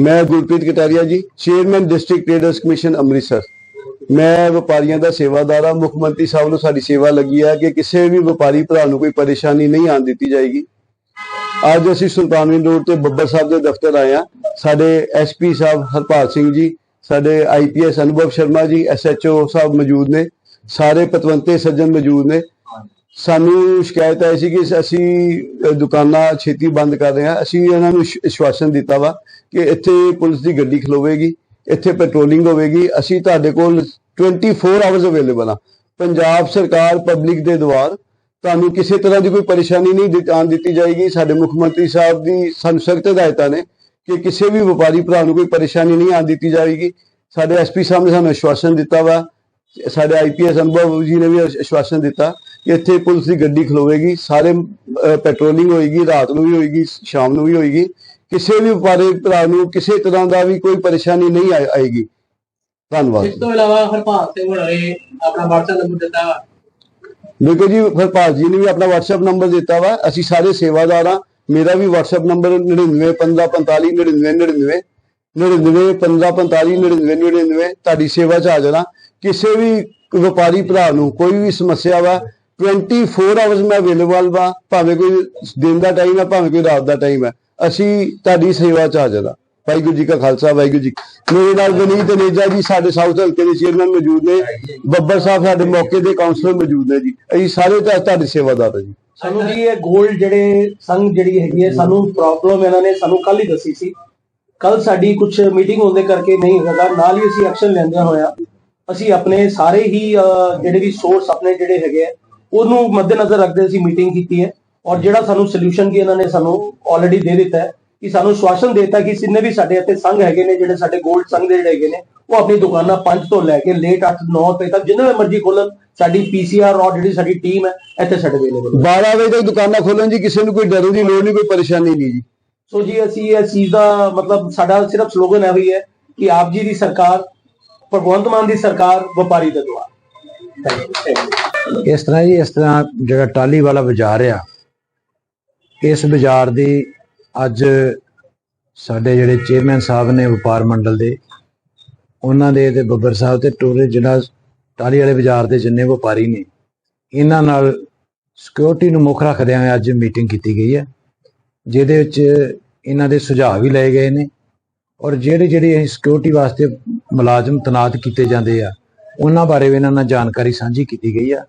ਮੈਂ Gurpreet Kataria ji chairman district traders commission Amritsar. ਮੈਂ ਵਪਾਰੀਆਂ ਦਾ ਸੇਵਾਦਾਰ ਹਾਂ। ਮੁੱਖ ਮੰਤਰੀ ਸਾਹਿਬ ਨੂੰ ਸਾਡੀ ਸੇਵਾ ਲੱਗੀ ਹੈ ਕਿ ਕਿਸੇ ਵੀ ਵਪਾਰੀ ਭਰਾ ਨੂੰ ਕੋਈ ਪਰੇਸ਼ਾਨੀ ਨਹੀਂ ਆਉਣ ਦਿੱਤੀ ਜਾਏਗੀ। ਅੱਜ ਅਸੀਂ ਸੁਲਤਾਨਵਿੰਦ ਰੋਡ ਤੇ ਬੱਬਰ ਸਾਹਿਬ ਦੇ ਦਫ਼ਤਰ ਆਏ ਹਾਂ। ਸਾਡੇ ਐਸਪੀ ਸਾਹਿਬ ਹਰਪਾਲ ਸਿੰਘ ਜੀ, ਸਾਡੇ ਆਈਪੀਐਸ ਅਨੁਭਵ ਸ਼ਰਮਾ ਜੀ ਐਸਐਚਓ ਸਾਹਿਬ ਮੌਜੂਦ ਨੇ। ਸਾਰੇ ਪਤਵੰਤੇ ਸੱਜਣ ਮੌਜੂਦ ਨੇ। ਸਾਨੂੰ ਸ਼ਿਕਾਇਤ ਆਈ ਸੀ ਕਿ ਅਸੀਂ ਦੁਕਾਨਾਂ ਛੇਤੀ ਬੰਦ ਕਰ ਰਹੇ ਹਾਂ। ਅਸੀਂ ਇਹਨਾਂ ਨੂੰ ਵਿਸ਼- ਦਿੱਤਾ ਵਾ ਕਿ ਇੱਥੇ ਪੁਲਿਸ ਦੀ ਗੱਡੀ ਖਲੋਵੇਗੀ, ਇੱਥੇ ਪੈਟਰੋਲਿੰਗ ਹੋਵੇਗੀ। ਅਸੀਂ ਤੁਹਾਡੇ ਕੋਲ 24 ਆਵਰਸ ਅਵੇਲੇਬਲ ਆ। ਪੰਜਾਬ ਸਰਕਾਰ ਪਬਲਿਕ ਦੇ ਦੁਆਰ ਤੁਹਾਨੂੰ ਕਿਸੇ ਤਰ੍ਹਾਂ ਦੀ ਕੋਈ ਪਰੇਸ਼ਾਨੀ ਨਹੀਂ ਦਿੱਤ- ਆਉਣ ਦਿੱਤੀ ਜਾਏਗੀ। ਸਾਡੇ ਮੁੱਖ ਮੰਤਰੀ ਸਾਹਿਬ ਦੀ ਸਾਨੂੰ ਸਖਤ ਹਦਾਇਤਾਂ ਨੇ ਕਿ ਕਿਸੇ ਵੀ ਵਪਾਰੀ ਭਰਾ ਨੂੰ ਕੋਈ ਪਰੇਸ਼ਾਨੀ ਨਹੀਂ ਆਉਣ ਦਿੱਤੀ ਜਾਏਗੀ। ਸਾਡੇ ਐਸਪੀ ਸਾਹਿਬ ਨੇ ਸਾਨੂੰ ਆਸ਼ਵਾਸਨ ਦਿੱਤਾ ਵਾ। ਸਾਡੇ ਆਈਪੀਐਸ ਅਨੁਭਵ ਜੀ ਨੇ ਵੀ ਆਸ਼ਵਾਸਨ ਦਿੱਤਾ। ਕਿ ਇੱਥੇ ਪੁਲਿਸ ਦੀ ਗੱਡੀ ਖਲੋਵੇਗੀ ਸਾਰੇ ਪੈਟਰੋਲਿੰਗ ਹੋਏਗੀ ਰਾਤ ਨੂੰ ਵੀ ਹੋਏਗੀ ਸ਼ਾਮ ਨੂੰ ਵੀ ਹੋਏਗੀ। ਕਿਸੇ ਵੀ ਵਪਾਰੀ ਭਰਾ ਨੂੰ ਕਿਸੇ ਤਰ੍ਹਾਂ ਦਾ ਵੀ ਕੋਈ ਪਰੇਸ਼ਾਨੀ ਨਹੀਂ ਆਏ- ਆਏਗੀ। ਧੰਨਵਾਦ। ਇਸ ਤੋਂ ਇਲਾਵਾ ਹਰਪਾਲ ਸਿੰਘ ਨੇ ਆਪਣਾ WhatsApp ਨੰਬਰ ਦਿੱਤਾ। ਵਾ। ਦੇਖੋ ਜੀ ਹਰਪਾਲ ਜੀ ਨੇ ਵੀ ਆਪਣਾ WhatsApp ਨੰਬਰ ਦਿੱਤਾ ਵਾ। ਅਸੀਂ ਸਾਰੇ ਸੇਵਾਦਾਰ ਹਾਂ ਮੇਰਾ ਵੀ WhatsApp ਨੰਬਰ 9915459999 9915459999 ਤੁਹਾਡੀ ਸੇਵਾ ਚ ਆ। ਜਾਣਾ ਕਿਸੇ ਵੀ ਵਪਾਰੀ ਭਰਾ ਨੂੰ ਕੋਈ ਵੀ ਸਮੱਸਿਆ ਵਾ 24 ਆਵਰਸ ਮੈਂ ਅਵੇਲੇਬਲ ਵਾ, ਭਾਵੇਂ ਕੋਈ ਦਿਨ ਦਾ ਟਾਈਮ ਹੈ, ਭਾਵੇਂ ਕੋਈ ਰਾਤ ਦਾ ਟਾਈਮ ਹੈ। ਅਸੀਂ ਤੁਹਾਡੀ ਸੇਵਾ ਚ ਆ ਵਾਹਿਗੁਰੂ ਜੀ ਕਾ ਖਾਲਸਾ, ਵਾਹਿਗੁਰੂ ਜੀ ਮੇਰੇ ਨਾਲ ਵਿਨੀਤ ਨੇਜਾ ਜੀ, ਸਾਡੇ ਸਾਊਥ ਹਲਕੇ ਦੇ ਚੇਅਰਮੈਨ ਮੌਜੂਦ ਨੇ। ਬੱਬਰ ਸਾਹਿਬ ਸਾਡੇ ਮੌਕੇ ਦੇ ਕਾਉਂਸਲਰ ਮੌਜੂਦ ਨੇ ਜੀ। ਅਸੀਂ ਸਾਰੇ ਤੁਹਾਡੇ ਸੇਵਾਦਾਰ ਹਾਂ ਜੀ। ਸਾਨੂੰ ਜੀ ਇਹ 골ਡ ਜਿਹੜੇ ਸੰਘ ਜਿਹੜੀ ਹੈਗੀ ਹੈ, ਸਾਨੂੰ ਪ੍ਰੋਬਲਮ ਇਹਨਾਂ ਨੇ ਸਾਨੂੰ ਕੱਲ ਹੀ ਦੱਸੀ ਸੀ। ਕੱਲ ਸਾਡੀ ਕੁਝ ਮੀਟਿੰਗ ਹੋਣ ਦੇ ਕਰਕੇ ਨਹੀਂ ਹੋਗਾ। ਨਾਲ ਹੀ ਅਸੀਂ ਐਕਸ਼ਨ ਲੈਂਦੇ ਹੋਇਆ, ਅਸੀਂ ਆਪਣੇ ਸਾਰੇ ਹੀ ਜਿਹੜੇ ਵੀ ਸੋਰਸ ਆਪਣੇ ਜਿਹੜੇ ਹੈਗੇ ਆ ਉਹਨੂੰ ਮੱਦੇਨਜ਼ਰ ਰੱਖਦੇ ਅਸੀਂ ਮੀਟਿੰਗ ਕੀਤੀ ਹੈ ਔਰ ਜਿਹੜਾ ਸਾਨੂੰ ਸੋਲੂਸ਼ਨ ਕੀ ਇਹਨਾਂ ਨੇ ਸਾਨੂੰ ਆਲਰੇਡੀ ਦੇ ਦਿੱਤਾ ਹੈ ਕਿ ਸਾਨੂੰ ਸ਼ਵਾਸਨ ਦਿੱਤਾ ਕਿ ਜਿੰਨੇ ਵੀ ਸਾਡੇ ਇੱਥੇ ਸੰਘ ਹੈਗੇ ਨੇ ਜਿਹੜੇ ਸਾਡੇ 골ਡ ਸੰਘ ਦੇ ਜਿਹੜੇ ਹੈਗੇ ਨੇ ਉਹ ਆਪਣੀ ਦੁਕਾਨਾਂ 5 ਤੋਂ ਲੈ ਕੇ ਲੇਟ 8 9 ਵਜੇ ਤੱਕ ਜਿੰਨੇ ਵੀ ਮਰਜ਼ੀ ਖੋਲਣ ਸਾਡੀ ਪੀਸੀਆਰ ਔਰ ਜਿਹੜੀ ਸਾਡੀ ਟੀਮ ਹੈ ਇੱਥੇ ਸਾਡੇ ਅਵੇਲੇਬਲ 12 ਵਜੇ ਤੱਕ ਦੁਕਾਨਾਂ ਖੋਲਣ ਜੀ ਕਿਸੇ ਨੂੰ ਕੋਈ ਡਰਨ ਦੀ ਲੋੜ ਨਹੀਂ ਕੋਈ ਪਰੇਸ਼ਾਨੀ ਨਹੀਂ ਜੀ। ਸੋ ਜੀ ਅਸੀਂ ਇਸ ਚੀਜ਼ ਦਾ ਮਤਲਬ ਸਾਡਾ ਸਿਰਫ ਸਲੋਗਨ ਹੈ ਹੋਈ ਹੈ ਕਿ ਆਪ ਜੀ ਦੀ ਸਰਕਾਰ ਭਗਵੰਤ ਮਾਨ ਦੀ ਸਰਕਾਰ ਵਪਾਰੀ ਦੇ ਦੁਆਰ। ਇਸ ਤਰ੍ਹਾਂ ਜੀ, ਇਸ ਤਰ੍ਹਾਂ ਜਿਹੜਾ ਟਾਲੀ ਵਾਲਾ ਬਾਜ਼ਾਰ ਆ, ਇਸ ਬਾਜ਼ਾਰ ਦੀ ਅੱਜ ਸਾਡੇ ਜਿਹੜੇ ਚੇਅਰਮੈਨ ਸਾਹਿਬ ਨੇ, ਵਪਾਰ ਮੰਡਲ ਦੇ, ਉਹਨਾਂ ਦੇ ਤੇ ਬੱਬਰ ਸਾਹਿਬ ਤੇ ਟੋਰੇ ਜਿਹੜਾ ਟਾਲੀ ਵਾਲੇ ਬਾਜ਼ਾਰ ਦੇ ਜਿੰਨੇ ਵਪਾਰੀ ਨੇ, ਇਹਨਾਂ ਨਾਲ ਸਿਕਿਉਰਿਟੀ ਨੂੰ ਮੁੱਖ ਰੱਖਦਿਆਂ ਹੋਏ ਅੱਜ ਮੀਟਿੰਗ ਕੀਤੀ ਗਈ ਹੈ, ਜਿਹਦੇ ਵਿੱਚ ਇਹਨਾਂ ਦੇ ਸੁਝਾਅ ਵੀ ਲਏ ਗਏ ਨੇ, ਔਰ ਜਿਹੜੇ ਜਿਹੜੇ ਅਸੀਂ ਸਿਕਿਉਰਿਟੀ ਵਾਸਤੇ ਮੁਲਾਜ਼ਮ ਤਨਾਤ ਕੀਤੇ ਜਾਂਦੇ ਆ ਉਹਨਾਂ ਬਾਰੇ ਵੀ ਇਹਨਾਂ ਨਾਲ ਜਾਣਕਾਰੀ ਸਾਂਝੀ ਕੀਤੀ ਗਈ ਆ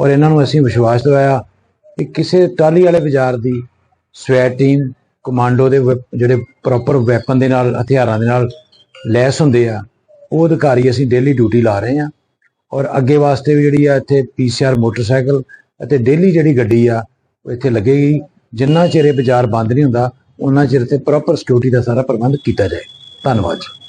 ਔਰ ਇਹਨਾਂ ਨੂੰ ਅਸੀਂ ਵਿਸ਼ਵਾਸ ਦਿਵਾਇਆ ਕਿ ਕਿਸੇ ਟਾਲੀ ਵਾਲੇ ਬਾਜ਼ਾਰ ਦੀ ਸਵੈਟ ਟੀਮ ਕਮਾਂਡੋ ਦੇ ਵੈਪ- ਜਿਹੜੇ ਪ੍ਰੋਪਰ ਵੈਪਨ ਦੇ ਨਾਲ, ਹਥਿਆਰਾਂ ਦੇ ਨਾਲ ਲੈਸ ਹੁੰਦੇ ਆ, ਉਹ ਅਧਿਕਾਰੀ ਅਸੀਂ ਡੇਲੀ ਡਿਊਟੀ ਲਾ ਰਹੇ ਆ ਔਰ ਅੱਗੇ ਵਾਸਤੇ ਵੀ ਜਿਹੜੀ ਆ ਇੱਥੇ ਪੀਸੀਆਰ ਮੋਟਰਸਾਈਕਲ ਅਤੇ ਡੇਲੀ ਜਿਹੜੀ ਗੱਡੀ ਆ, ਉਹ ਇੱਥੇ ਲੱਗੇਗੀ। ਜਿੰਨਾ ਚਿਰ ਇਹ ਬਾਜ਼ਾਰ ਬੰਦ ਨਹੀਂ ਹੁੰਦਾ, ਉਹਨਾਂ ਚਿਰ ਤੇ ਪ੍ਰੋਪਰ ਸਿਕਿਉਰਿਟੀ ਦਾ ਸਾਰਾ ਪ੍ਰਬੰਧ ਕੀਤਾ ਜਾਏ। ਧੰਨਵਾਦ ਜੀ।